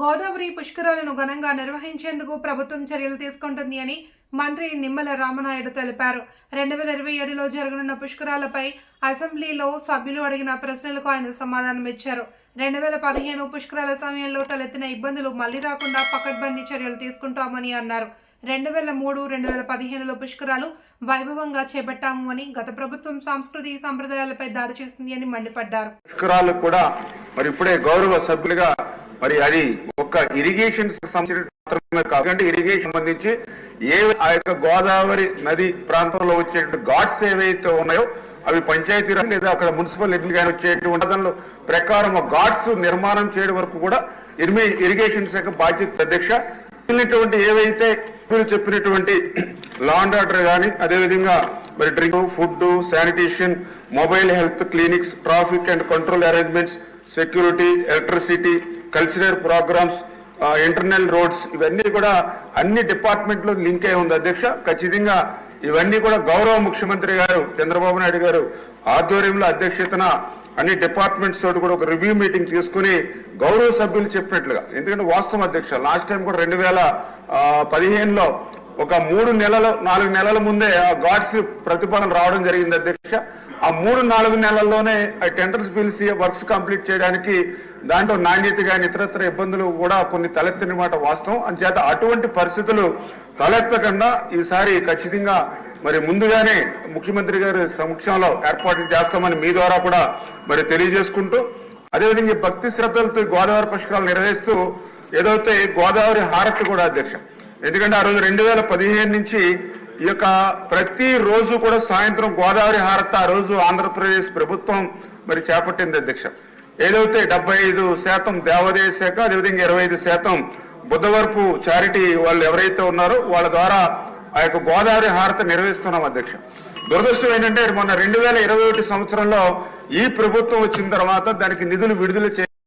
గోదావరి పుష్కరాలను ఘనంగా నిర్వహించేందుకు ప్రభుత్వం చర్యలు తీసుకుంటుంది అని మంత్రి నిమ్మల రామనాయుడు తెలిపారు. రెండు వేల ఇరవై ఏడులో జరగనున్న పుష్కరాలపై అసెంబ్లీలో సభ్యులు అడిగిన ప్రశ్నలకు ఆయన సమాధానం ఇచ్చారు. రెండు వేల పదిహేను పుష్కరాల సమయంలో తలెత్తిన ఇబ్బందులు మళ్ళీ రాకుండా పకడ్బందీ చర్యలు తీసుకుంటామని అన్నారు. రెండు వేల మూడు రెండు వేల పదిహేనులో పుష్కరాలు వైభవంగా చేపట్టాము అని గత ప్రభుత్వం సంస్కృతి సంప్రదాయాలపై దాడి చేసింది అని మండిపడ్డారు. పుష్కరాలు కూడా మరి ఇప్పుడే గౌరవ సభ్యులుగా మరి అది ఒక ఇరిగేషన్ సంబంధించిన మాత్రమే కాకుండా ఇరిగేషన్ సంబంధించి ఏ ఆ యొక్క గోదావరి నది ప్రాంతంలో వచ్చే ఘాట్స్ ఏవైతే ఉన్నాయో అవి పంచాయతీరాజ్ లేదా అక్కడ మున్సిపల్ ఎన్నికలు కానీ వచ్చేటువంటి వాదనల ప్రకారం ఆ ఘాట్స్ నిర్మాణం చేయడం వరకు కూడా ఇరిమి ఇరిగేషన్ శాఖ బాధ్యత అధ్యక్ష. మిగిలినటువంటి ఏవైతే మీరు చెప్పినటువంటి లాండ్ ఆర్డర్ కానీ అదేవిధంగా మరి drink food sanitation mobile health clinics traffic and control arrangements security electricity cultural programmes internal roads ఇవన్నీ కూడా అన్ని డిపార్ట్మెంట్లు లింక్ అయి ఉంది అధ్యక్ష. ఖచ్చితంగా ఇవన్నీ కూడా గౌరవ ముఖ్యమంత్రి గారు చంద్రబాబు నాయుడు గారు ఆధ్వర్యంలో అధ్యక్షతన అన్ని డిపార్ట్మెంట్స్ తోటి కూడా ఒక రివ్యూ మీటింగ్ తీసుకుని గౌరవ సభ్యులు చెప్పినట్లుగా. ఎందుకంటే వాస్తవం అధ్యక్ష లాస్ట్ టైం కూడా రెండు వేల పదిహేనులో ఒక మూడు నెలల నాలుగు నెలల ముందే ఆ గాడ్స్ ప్రతిపాదన రావడం జరిగింది అధ్యక్ష. ఆ మూడు నాలుగు నెలల్లోనే ఆ టెండర్స్ పిలిచి వర్క్స్ కంప్లీట్ చేయడానికి దాంట్లో నాణ్యత కానీ ఇతరత్ర ఇబ్బందులు కూడా కొన్ని తలెత్తిన మాట వాస్తవం. అంచేత అటువంటి పరిస్థితులు తలెత్తకుండా ఈసారి ఖచ్చితంగా మరి ముందుగానే ముఖ్యమంత్రి గారి సమక్షంలో ఏర్పాట్లు చేస్తామని మీ ద్వారా కూడా మరి తెలియజేసుకుంటూ అదేవిధంగా భక్తి శ్రద్ధలతో గోదావరి పుష్కరాలు నిర్వహిస్తూ ఏదైతే గోదావరి హారతి కూడా అధ్యక్ష. ఎందుకంటే ఆ రోజు రెండు వేల పదిహేను నుంచి ఈ యొక్క ప్రతి రోజు కూడా సాయంత్రం గోదావరి హారత ఆ రోజు ఆంధ్రప్రదేశ్ ప్రభుత్వం మరి చేపట్టింది అధ్యక్ష ఏదైతే డెబ్బై ఐదు శాతం దేవాదాయ శాఖ అదేవిధంగా ఇరవై ఐదు శాతం బుద్ధవరపు చారిటీ వాళ్ళు ఎవరైతే ఉన్నారో వాళ్ళ ద్వారా ఆ యొక్క గోదావరి హారత నిర్వహిస్తున్నాం అధ్యక్ష దురదృష్టం ఏంటంటే మొన్న రెండు వేల ఇరవై ఒకటి సంవత్సరంలో ఈ ప్రభుత్వం వచ్చిన తర్వాత దానికి నిధులు విడుదల చే